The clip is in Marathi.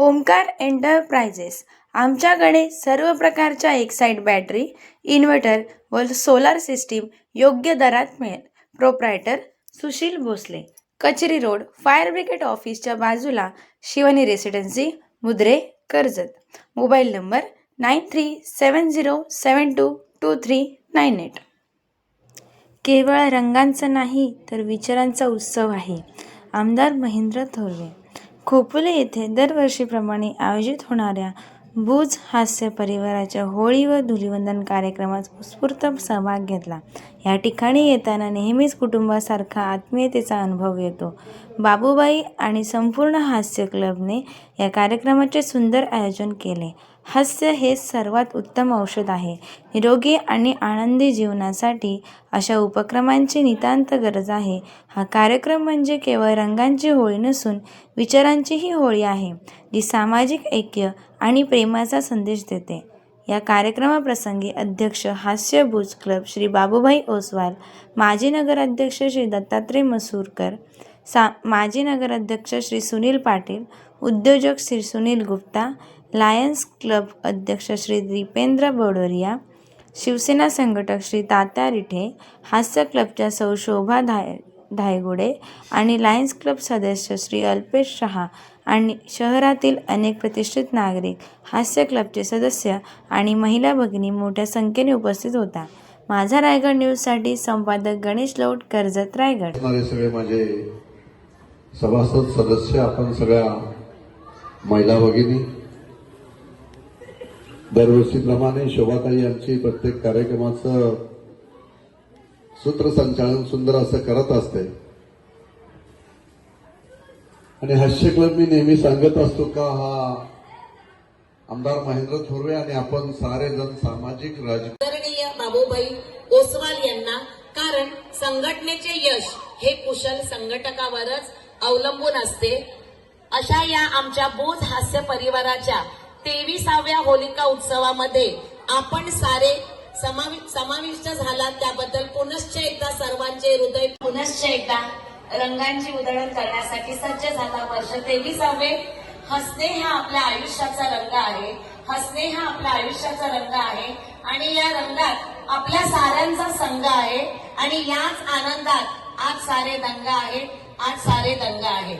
ओमकार एंटरप्राइजेस. आमच्याकडे सर्व प्रकारच्या एक्साईट बॅटरी इन्व्हर्टर व सोलार सिस्टीम योग्य दरात मिळेल. Proprietor Sushil Bhosale. Kacheri road fire brigade ऑफिसच्या बाजूला Shivani residency Mudre Karjat. Mobile number nine three seven zero seven two two three nine eight. केवळ रंगांचा नाही तर विचारांचा उत्सव आहे. आमदार महेंद्र थोरवे. खोपुले येथे दरवर्षीप्रमाणे आयोजित होणाऱ्या भुज हास्य परिवाराच्या होळी व धुलिवंदन कार्यक्रमात उत्स्फूर्त सहभाग घेतला. या ठिकाणी येताना नेहमीच कुटुंबासारखा आत्मीयतेचा अनुभव येतो. बाबूबाई आणि संपूर्ण हास्य क्लबने या कार्यक्रमाचे सुंदर आयोजन केले. हास्य हे सर्वात उत्तम औषध आहे. निरोगी आणि आनंदी जीवनासाठी अशा उपक्रमांची नितांत गरज आहे. हा कार्यक्रम म्हणजे केवळ रंगांची होळी नसून विचारांचीही होळी आहे जी सामाजिक ऐक्य आणि प्रेमाचा संदेश देते. या कार्यक्रमाप्रसंगी अध्यक्ष हास्यभूज क्लब श्री बाबूभाई ओसवाल माजी नगराध्यक्ष श्री दत्तात्रय मसूरकर सा माजी नगराध्यक्ष श्री सुनील पाटील उद्योजक श्री सुनील गुप्ता लायन्स क्लब अध्यक्ष श्री दीपेंद्र बडोरिया शिवसेना संघटक श्री तात्या रिठे हास्य क्लबच्या सौ शोभा धाय धायगुडे आणि लायन्स क्लब सदस्य श्री अल्पेश शहा आणि शहरातील अनेक प्रतिष्ठित नागरिक हास्य क्लबचे सदस्य आणि महिला भगिनी मोठ्या संख्येने उपस्थित होता. माझा रायगड न्यूजसाठी संपादक गणेश लौट कर्जत रायगड. सगळे माझे सभासद सदस्य आपण सगळ्या महिला भगिनी दरवर्षीप्रमाणे शोभाताई यांची प्रत्येक कार्यक्रमाचं सूत्रसंचालन सुंदर असं करत असते. आणि हास्य क्लब मी नेहमी सांगत असतो का हा आमदार महेंद्र थोरवे आणि आपण सारे जण सामाजिक राज आदरणीय बाबूभाई ओसवाल यांना कारण संघटनेचे यश हे कुशल संघटकावरच अवलंबून असते. अशा या आमच्या बोध हास्य परिवाराच्या तेविसाव्या होलिका उत्सवामध्ये आपण सारे समावि- समाविष्ट झाला त्याबद्दल पुनश्च एकदा सर्वांचे हृदय पुनश्च एकदा रंगांची उधळण करण्यासाठी सज्ज झाला वर्ष तेवीसावे. हसणे हा आपल्या आयुष्याचा रंग आहे. हसणे हा आपल्या आयुष्याचा रंग आहे. आणि या रंगात आपल्या साऱ्यांचा संघ आहे. आणि याच आनंदात आज सारे दंग आहेत. आज सारे दंग आहेत.